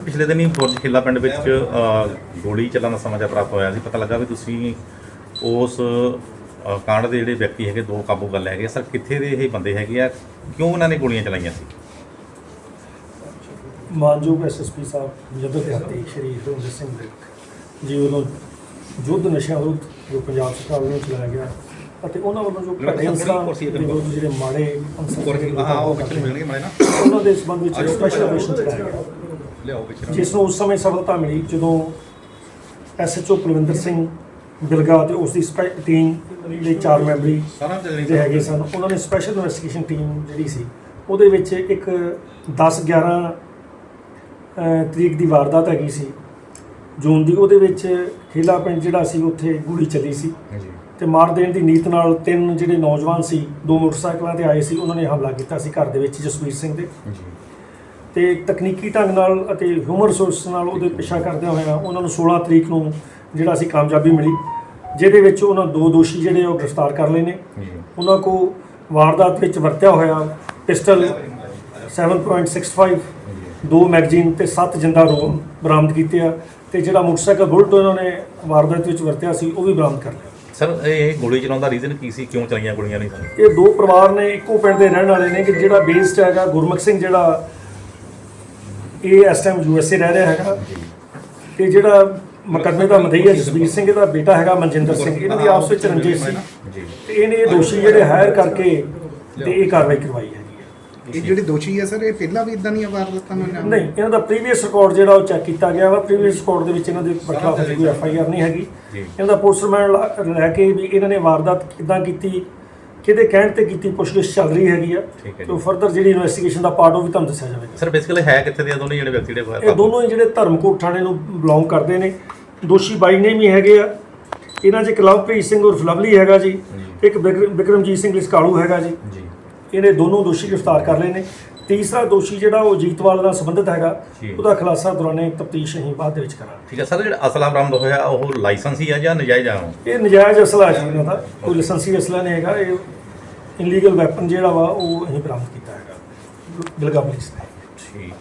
ਪਿਛਲੇ ਦਿਨੀ ਬੁਰਜ ਖਿੱਲਾ ਪਿੰਡ ਵਿੱਚ ਅ, ਗੋਲੀ ਚੱਲਣ ਦਾ ਸਮਾਚਾਰ ਪ੍ਰਾਪਤ ਹੋਇਆ ਸੀ। ਪਤਾ ਲੱਗਾ ਵੀ ਤੁਸੀਂ ਉਸ ਅ, ਕਾਂਡ ਦੇ ਜਿਹੜੇ ਵਿਅਕਤੀ ਹੈਗੇ ਦੋ ਕਾਬੂ ਕਰ ਲਏ ਹੈਗੇ। ਸਰ ਕਿੱਥੇ ਦੇ ਇਹ ਬੰਦੇ ਹੈਗੇ ਆ? ਕਿਉਂ ਉਹਨਾਂ ਨੇ ਗੋਲੀਆਂ ਚਲਾਈਆਂ ਸੀ? ਮਾਨਯੋਗ ਐਸਐਸਪੀ ਸਾਹਿਬ ਜਦੋਂ ਹੱਤੀ ਸ਼੍ਰੀ ਹਰਿੰਦਰ ਸਿੰਘ ਦੇ ਜੀ ਵੱਲੋਂ ਯੁੱਧ ਨਸ਼ਿਆਂ ਵਿਰੁੱਧ ਜੋ ਪੰਜਾਬ ਸਰਕਾਰ ਵੱਲੋਂ ਚਲਾਇਆ ਗਿਆ ਅਤੇ ਉਹਨਾਂ ਵੱਲੋਂ ਜੋ ਘਟੇ ਦੇ ਵਿਰੁੱਧ ਜਿਹੜੇ ਮਾੜੇ ਅੰਸਰ ਜਿਹੜੇ ਮਾਰੇ ਨਾ ਉਹਨਾਂ ਦੇ ਸੰਬੰਧ ਵਿੱਚ ਸਪੈਸ਼ਲ ਆਪਰੇਸ਼ਨ ਚਲਾਇਆ ਗਿਆ। ਲਿਆਓ ਜਿਸ ਨੂੰ ਉਸ ਸਮੇਂ ਸਫਲਤਾ ਮਿਲੀ ਜਦੋਂ ਐਸਐਚਓ ਕੁਲਵਿੰਦਰ ਸਿੰਘ ਬਿਲਗਾ ਤੇ ਉਸ ਦੀ ਟੀਮ ਦੇ ਚਾਰ ਮੈਂਬਰੀ ਸਾਰਾ ਚੱਲਣੀ ਜਿਹੜੇ ਹੈਗੇ ਸਨ ਉਹਨਾਂ ਨੇ ਸਪੈਸ਼ਲ ਇਨਵੈਸਟੀਗੇਸ਼ਨ ਟੀਮ ਜਿਹੜੀ ਸੀ ਉਹਦੇ ਵਿੱਚ ਇੱਕ 10 11 ਅਹ, ਤਰੀਕ ਦੀ ਵਾਰਦਾਤ ਹੈਗੀ ਸੀ। ਜੂਨ ਦੀ ਉਹਦੇ ਵਿੱਚ ਖੇਲਾ ਪਿੰਡ ਜਿਹੜਾ ਸੀ ਉੱਥੇ ਗੋਲੀ ਚੱਲੀ ਸੀ। ਜੀ ਤੇ ਮਾਰ ਦੇਣ ਦੀ ਨੀਤ ਨਾਲ ਤਿੰਨ ਜਿਹੜੇ ਨੌਜਵਾਨ ਸੀ ਦੋ ਮੋਟਰਸਾਈਕਲਾਂ ਤੇ ਆਏ ਸੀ ਉਹਨਾਂ ਨੇ ਹਮਲਾ ਕੀਤਾ ਸੀ ਘਰ ਦੇ ਵਿੱਚ ਜਸਵੀਰ ਸਿੰਘ ਦੇ। ਜੀ ਤੇ ਤਕਨੀਕੀ ਢੰਗ ਨਾਲ ਅਤੇ ਹਿਊਮਨ ਰਿਸੋਰਸ ਨਾਲ ਉਹਦੇ ਪਿੱਛਾ ਕਰਦਿਆਂ ਹੋਇਆਂ ਉਹਨਾਂ ਨੂੰ 16 ਤਰੀਕ ਨੂੰ ਜਿਹੜਾ ਸੀ ਕਾਮਯਾਬੀ ਮਿਲੀ ਜਿਹਦੇ ਵਿੱਚ ਉਹਨਾਂ ਦੋ ਦੋਸ਼ੀ ਜਿਹੜੇ ਉਹ ਗ੍ਰਿਫਤਾਰ ਕਰ ਲਏ ਨੇ। ਉਹਨਾਂ ਕੋ ਵਾਰਦਾਤ ਵਿੱਚ ਵਰਤਿਆ ਹੋਇਆ ਪਿਸਟਲ 7.65 ਦੋ ਮੈਗਜ਼ੀਨ ਤੇ 7 ਜਿੰਦਾ ਰੋਮ ਬਰਾਮਦ ਕੀਤੇ ਆ ਤੇ ਜਿਹੜਾ ਮੋਟਰਸਾਈਕਲ ਬੁਲਟ ਉਹਨਾਂ ਨੇ ਵਾਰਦਾਤ ਵਿੱਚ ਵਰਤਿਆ ਸੀ ਉਹ ਵੀ ਬਰਾਮਦ ਕਰ ਲਿਆ। ਸਰ ਇਹ ਗੋਲੀ ਚਲਾਉਣ ਦਾ ਰੀਜ਼ਨ ਕੀ ਸੀ? ਕਿਉਂ ਚਲਾਈਆਂ ਗੋਲੀਆਂ ਨਹੀਂ ਸਨ? ਇਹ ਦੋ ਪਰਿਵਾਰ ਨੇ ਇੱਕੋ ਪਿੰਡ ਦੇ ਰਹਿਣ ਵਾਲੇ ਨੇ ਕਿ ਜਿਹੜਾ ਬੇਸਡ ਹੈਗਾ ਗੁਰਮੁਖ ਸਿੰਘ ਜਿਹੜਾ ਇਹ ਇਸ ਟਾਈਮ ਯੂਐਸਏ ਰਹਿ ਰਿਹਾ ਹੈਗਾ। ਤੇ ਜਿਹੜਾ ਮੁਕੱਦਮੇ ਦਾ ਮਦਈਆ ਜਸਵੀਰ ਸਿੰਘ ਇਹਦਾ ਬੇਟਾ ਹੈਗਾ ਮਨਜਿੰਦਰ ਸਿੰਘ। ਇਹਨਾਂ ਦੀ ਆਪਸ ਵਿੱਚ ਰੰਜਿਸ਼ ਸੀ। ਤੇ ਇਹਨੇ ਇਹ ਦੋਸ਼ੀ ਜਿਹੜੇ ਹਾਇਰ ਕਰਕੇ ਤੇ ਇਹ ਕਾਰਵਾਈ ਕਰਵਾਈ ਹੈਗੀ ਹੈ। ਇਹ ਜਿਹੜੀ ਦੋਸ਼ੀ ਹੈ ਸਰ ਇਹ ਪਹਿਲਾਂ ਵੀ ਇਦਾਂ ਦੀਆਂ ਵਾਰਦਾਤਾਂ ਨੂੰ ਅੰਜਾਮ ਨਹੀਂ ਇਹਨਾਂ ਦਾ ਪ੍ਰੀਵੀਅਸ ਰਿਕਾਰਡ ਜਿਹੜਾ ਉਹ ਚੈੱਕ ਕੀਤਾ ਗਿਆ ਵਾ। ਪ੍ਰੀਵੀਅਸ ਰਿਕਾਰਡ ਦੇ ਵਿੱਚ ਇਹਨਾਂ ਦੇ ਖਿਲਾਫ ਕੋਈ ਐਫ ਆਈ ਆਰ ਨਹੀਂ ਹੈਗੀ। ਇਹਨਾਂ ਦਾ ਪੋਸਟਰਮੈਨ ਲੈ ਕੇ ਵੀ ਇਹਨਾਂ ਨੇ ਵਾਰਦਾਤ ਕਿੱਦਾਂ ਕੀਤੀ ਕਿਹਦੇ ਕਹਿਣ ਤੇ ਕੀਤੀ ਪੁੱਛਗਿੱਛ ਚੱਲ ਰਹੀ ਹੈਗੀ ਆ ਠੀਕ ਹੈ ਤੇ ਫਰਦਰ ਜਿਹੜੀ ਇਨਵੈਸਟੀਗੇਸ਼ਨ ਦਾ ਪਾਰਟ ਉਹ ਵੀ ਤੁਹਾਨੂੰ ਦੱਸਿਆ ਜਾਵੇਗਾ। ਸਰ ਬੇਸਿਕਲੀ ਹੈ ਕਿੱਥੇ ਦੇ ਆ ਦੋਨੇ ਜਿਹੜੇ ਵਿਅਕਤੀ ਜਿਹੜੇ ਇਹ ਦੋਨੋਂ ਹੀ ਜਿਹੜੇ ਧਰਮਕੋਟ ਥਾਣੇ ਨੂੰ ਬਿਲੋਂਗ ਕਰਦੇ ਨੇ। ਦੋਸ਼ੀ ਬਾਈ ਨੇ ਵੀ ਹੈਗੇ ਆ। ਇਹਨਾਂ 'ਚ ਇੱਕ ਲਵਪ੍ਰੀਤ ਸਿੰਘ ਉਰਫ ਲਵਲੀ ਹੈਗਾ ਜੀ ਇੱਕ ਬਿਕਰ- ਬਿਕਰਮਜੀਤ ਸਿੰਘ ਲਿਸਕਾਲੂ ਹੈਗਾ ਜੀ। ਜੀ। ਇਹਨੇ ਦੋਨੋਂ ਦੋਸ਼ੀ ਗ੍ਰਿਫਤਾਰ ਕਰ ਲਏ ਨੇ। ਤੀਸਰਾ ਦੋਸ਼ੀ ਜਿਹੜਾ ਉਹ ਜੀਤਵਾਲ ਨਾਲ ਸੰਬੰਧਿਤ ਹੈਗਾ ਜੀ। ਉਹਦਾ ਖੁਲਾਸਾ ਦੌਰਾਨੇ ਤਫਤੀਸ਼ ਅਸੀਂ ਬਾਅਦ ਦੇ ਵਿੱਚ ਕਰਾਂਗੇ। ਠੀਕ ਹੈ ਸਰ ਜਿਹੜਾ ਅਸਲਾ ਬਰਾਮਦ ਹੋਇਆ ਉਹ ਲਾਇਸੈਂਸ ਹੀ ਜਾਂ ਨਜਾਇਜ਼ ਆ? ਉਹ? ਇਹ ਨਜਾਇਜ਼ ਅਸਲਾ ਹੈ ਜੀ ਇਹਨਾਂ ਦਾ। ਕੋਈ ਲਾਇਸੈਂਸੀ ਅਸਲਾ ਨਹੀਂ ਹੈਗਾ ਇਹ ਇਨਲੀਗਲ ਵੈਪਨ ਜਿਹੜਾ ਵਾ ਉਹ ਅਸੀਂ ਬਰਾਮਦ ਕੀਤਾ ਹੈਗਾ। ਬਿਲਗਾ ਪੁਲਿਸ ਨੇ। ਠੀਕ।